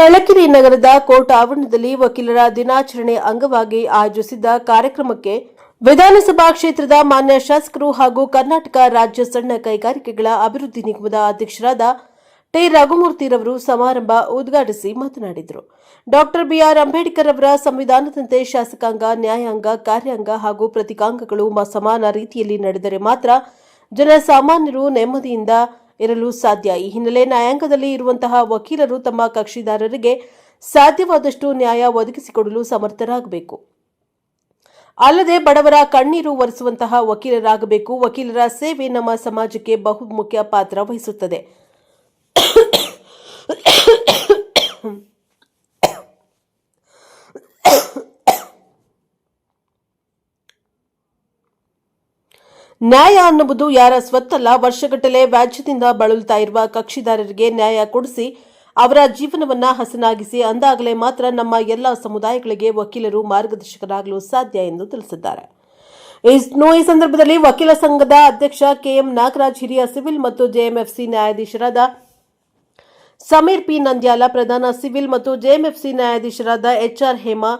ಚಳ್ಳಕೆರೆ ನಗರದ ಕೋರ್ಟ್ ಆವರಣದಲ್ಲಿ ವಕೀಲರ ದಿನಾಚರಣೆ ಅಂಗವಾಗಿ ಆಯೋಜಿಸಿದ್ದ ಕಾರ್ಯಕ್ರಮಕ್ಕೆ ವಿಧಾನಸಭಾ ಕ್ಷೇತ್ರದ ಮಾನ್ಯ ಶಾಸಕರು ಹಾಗೂ ಕರ್ನಾಟಕ ರಾಜ್ಯ ಸಣ್ಣ ಕೈಗಾರಿಕೆಗಳ ಅಭಿವೃದ್ಧಿ ನಿಗಮದ ಅಧ್ಯಕ್ಷರಾದ ಟಿ. ರಘುಮೂರ್ತಿರವರು ಸಮಾರಂಭ ಉದ್ಘಾಟಿಸಿ ಮಾತನಾಡಿದರು. ಡಾಕ್ಟರ್ ಬಿಆರ್ ಅಂಬೇಡ್ಕರ್ ಅವರ ಸಂವಿಧಾನದಂತೆ ಶಾಸಕಾಂಗ, ನ್ಯಾಯಾಂಗ, ಕಾರ್ಯಾಂಗ ಹಾಗೂ ಪ್ರತಿಕಾಂಗಗಳು ಸಮಾನ ರೀತಿಯಲ್ಲಿ ನಡೆದರೆ ಮಾತ್ರ ಜನಸಾಮಾನ್ಯರು ನೆಮ್ಮದಿಯಿಂದ ಇರಲು ಸಾಧ್ಯ. ಈ ಹಿನ್ನೆಲೆ ನ್ಯಾಯಾಂಗದಲ್ಲಿ ಇರುವಂತಹ ವಕೀಲರು ತಮ್ಮ ಕಕ್ಷಿದಾರರಿಗೆ ಸಾಧ್ಯವಾದಷ್ಟು ನ್ಯಾಯ ಒದಗಿಸಿಕೊಡಲು ಸಮರ್ಥರಾಗಬೇಕು. ಅಲ್ಲದೆ ಬಡವರ ಕಣ್ಣೀರು ಒರೆಸುವಂತಹ ವಕೀಲರಾಗಬೇಕು. ವಕೀಲರ ಸೇವೆ ನಮ್ಮ ಸಮಾಜಕ್ಕೆ ಬಹುಮುಖ್ಯ ಪಾತ್ರ ವಹಿಸುತ್ತದೆ. ನ್ಯಾಯ ಅನ್ನುವುದು ಯಾರ ಸ್ವತ್ತಲ್ಲ, ವರ್ಷಗಟ್ಟಲೆ ವ್ಯಾಜ್ಯದಿಂದ ಬಳಲುತ್ತಾ ಇರುವ ಕಕ್ಷಿದಾರರಿಗೆ ನ್ಯಾಯ ಕೊಡಿಸಿ ಅವರ ಜೀವನವನ್ನ ಹಸನಾಗಿಸಿ ಅಂದಾಗಲೇ ಮಾತ್ರ ನಮ್ಮ ಎಲ್ಲ ಸಮುದಾಯಗಳಿಗೆ ವಕೀಲರು ಮಾರ್ಗದರ್ಶಕರಾಗಲು ಸಾಧ್ಯ ಎಂದು ತಿಳಿಸಿದ್ದಾರೆ. ಇನ್ನು ಈ ಸಂದರ್ಭದಲ್ಲಿ ವಕೀಲ ಸಂಘದ ಅಧ್ಯಕ್ಷ ಕೆಎಂ ನಾಗರಾಜ್, ಹಿರಿಯ ಸಿವಿಲ್ ಮತ್ತು ಜೆಎಂಎಫ್ಸಿ ನ್ಯಾಯಾಧೀಶರಾದ ಸಮೀರ್ ಪಿ ನಂದ್ಯಾಲ, ಪ್ರಧಾನ ಸಿವಿಲ್ ಮತ್ತು ಜೆಎಂಎಫ್ಸಿ ನ್ಯಾಯಾಧೀಶರಾದ ಎಚ್ಆರ್ ಹೇಮಾ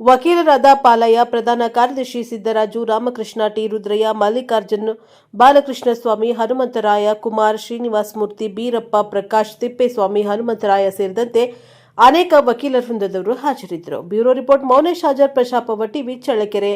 ವಕೀಲರಾದ ಪಾಲಯ್ಯ, ಪ್ರಧಾನ ಕಾರ್ಯದರ್ಶಿ ಸಿದ್ದರಾಜು, ರಾಮಕೃಷ್ಣ ಟಿ. ರುದ್ರಯ್ಯ, ಮಲ್ಲಿಕಾರ್ಜುನ್ ಬಾಲಕೃಷ್ಣ ಸ್ವಾಮಿ ಹನುಮಂತರಾಯ, ಕುಮಾರ್ ಶ್ರೀನಿವಾಸ ಮೂರ್ತಿ, ಬೀರಪ್ಪ ಪ್ರಕಾಶ್, ತಿಪ್ಪೇಸ್ವಾಮಿ, ಹನುಮಂತರಾಯ ಸೇರಿದಂತೆ ಅನೇಕ ವಕೀಲರ ವೃಂದದವರು ಹಾಜರಿದ್ದರು. ಬ್ಯೂರೋ ರಿಪೋರ್ಟ್, ಮೌನೇಶ್ ಹಾಜರ್ ಪ್ರಶಾಪವ ಟಿವಿ ಚಳ್ಳಕೆರೆ.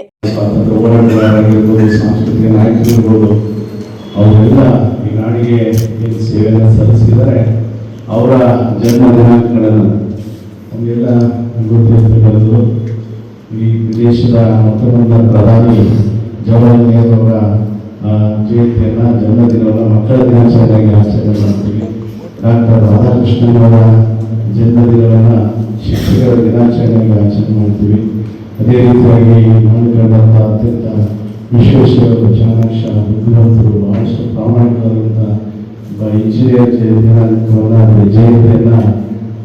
ದೇಶದ ಮೊತ್ತಮೊಂದ ಪ್ರಧಾನಿ ಜವಾಹರ್ಲಾಲ್ ನೆಹರು ಅವರ ಜಯಂತಿಯನ್ನ ಜನ್ಮದಿನವನ್ನು ಮಕ್ಕಳ ದಿನಾಚರಣೆಯಾಗಿ ಆಚರಣೆ ಮಾಡ್ತೀವಿ. ಡಾಕ್ಟರ್ ರಾಧಾಕೃಷ್ಣನ್ ಅವರ ಜನ್ಮದಿನವನ್ನು ಶಿಕ್ಷಕರ ದಿನಾಚರಣೆಯಾಗಿ ಆಚರಣೆ ಮಾಡ್ತೀವಿ. ಅದೇ ರೀತಿಯಾಗಿ ನಾನು ಕಂಡಂಥ ಅತ್ಯಂತ ವಿಶ್ವೇಶ್ವರ ಚಾಣಾಕ್ಷ ಬುದ್ಧಿವಂತರು ಬಹಳಷ್ಟು ಪ್ರಾಮಾಣಿಕವಾದಂಥ ಇಂಜಿನಿಯರ್ ಜಯ ದಿನಾಂಕವನ್ನು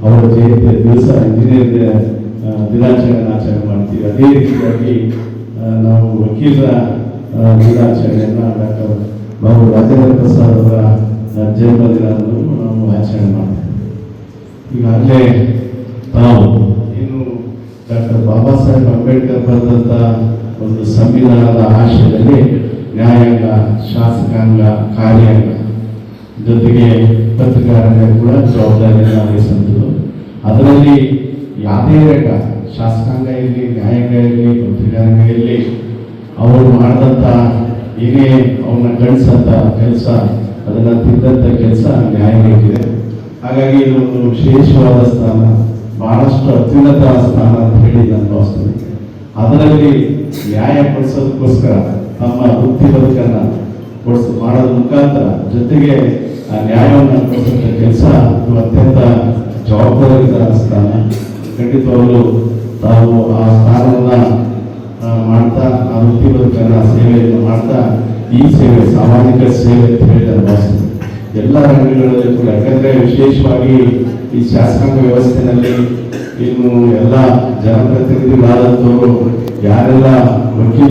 ಅವರ ಜಯಂತಿಯ ದಿವಸ ಇಂಜಿನಿಯರ್ ದಿನಾಚರಣೆ ಆಚರಣೆ ಮಾಡ್ತೀವಿ. ಅದೇ ರೀತಿಯಾಗಿ ನಾವು ವಕೀಲರ ದಿನಾಚರಣೆಯನ್ನು ಡಾಕ್ಟರ್ ಬಾಬು ರಾಜೇಂದ್ರ ಪ್ರಸಾದ್ ಅವರ ಜನ್ಮದಿನವನ್ನು ನಾವು ಆಚರಣೆ ಮಾಡ್ತೀವಿ. ಈಗಾಗಲೇ ತಾವು, ಏನು ಡಾಕ್ಟರ್ ಬಾಬಾ ಸಾಹೇಬ್ ಅಂಬೇಡ್ಕರ್ ಬರೆದಂಥ ಒಂದು ಸಂವಿಧಾನದ ಆಶಯದಲ್ಲಿ ನ್ಯಾಯಾಂಗ, ಶಾಸಕಾಂಗ, ಕಾರ್ಯಾಂಗ ಜೊತೆಗೆ ಪತ್ರಿಕಾರಂಗ ಕೂಡ ಜವಾಬ್ದಾರಿಯನ್ನು ವಹಿಸುವಂಥದ್ದು. ಅದರಲ್ಲಿ ಯಾವುದೇ ರಂಗ ಶಾಸಕಾಂಗ ಇರಲಿ ನ್ಯಾಯಾಂಗ ಇರಲಿ ಪತ್ರಿಕಾರಂಗ ಇರಲಿ ಅವರು ಮಾಡಿದಂಥ ಏನೇ ಅವನ್ನ ಗಳಿಸಂತ ಕೆಲಸ, ಅದನ್ನು ತಿದ್ದಂಥ ಕೆಲಸ ನ್ಯಾಯಾಂಗಕ್ಕಿದೆ ಹಾಗಾಗಿ ಇದೊಂದು ವಿಶೇಷವಾದ ಸ್ಥಾನ, ಬಹಳಷ್ಟು ಅತ್ಯುನ್ನತ ಸ್ಥಾನ ಅಂತ ಹೇಳಿ ನಾನು ಭಾವಿಸ್ತೀನಿ. ಅದರಲ್ಲಿ ನ್ಯಾಯ ಪಡಿಸೋದಕ್ಕೋಸ್ಕರ ತಮ್ಮ ವೃತ್ತಿ ಬದುಕನ್ನು ಕೊಡಿಸ್ ಮಾಡೋದ್ರ ಮುಖಾಂತರ ಜೊತೆಗೆ ಆ ನ್ಯಾಯವನ್ನು ಕೊಡಿಸೋಂಥ ಕೆಲಸ ಅತ್ಯಂತ ಜವಾಬ್ದಾರಿಯುತ ಸ್ಥಾನ. ಖಂಡಿತವಾಗಲೂ ತಾವು ಆ ಸ್ಥಾನವನ್ನು ಮಾಡ್ತಾ, ಆ ವೃತ್ತಿ ಬದುಕನ್ನ ಸೇವೆಯನ್ನು ಮಾಡ್ತಾ, ಈ ಸೇವೆ, ಸಾಮಾಜಿಕ ಸೇವೆ ಅಂತ ಹೇಳಿ ನಾನು ಎಲ್ಲ ರಂಗಗಳಲ್ಲಿ ಕೂಡ, ಯಾಕಂದರೆ ವಿಶೇಷವಾಗಿ ಈ ಶಾಸಕಾಂಗ ವ್ಯವಸ್ಥೆಯಲ್ಲಿ ಇನ್ನು ಎಲ್ಲ ಜನಪ್ರತಿನಿಧಿಗಳಾದಂಥವರು ಯಾರೆಲ್ಲ ವಕೀಲ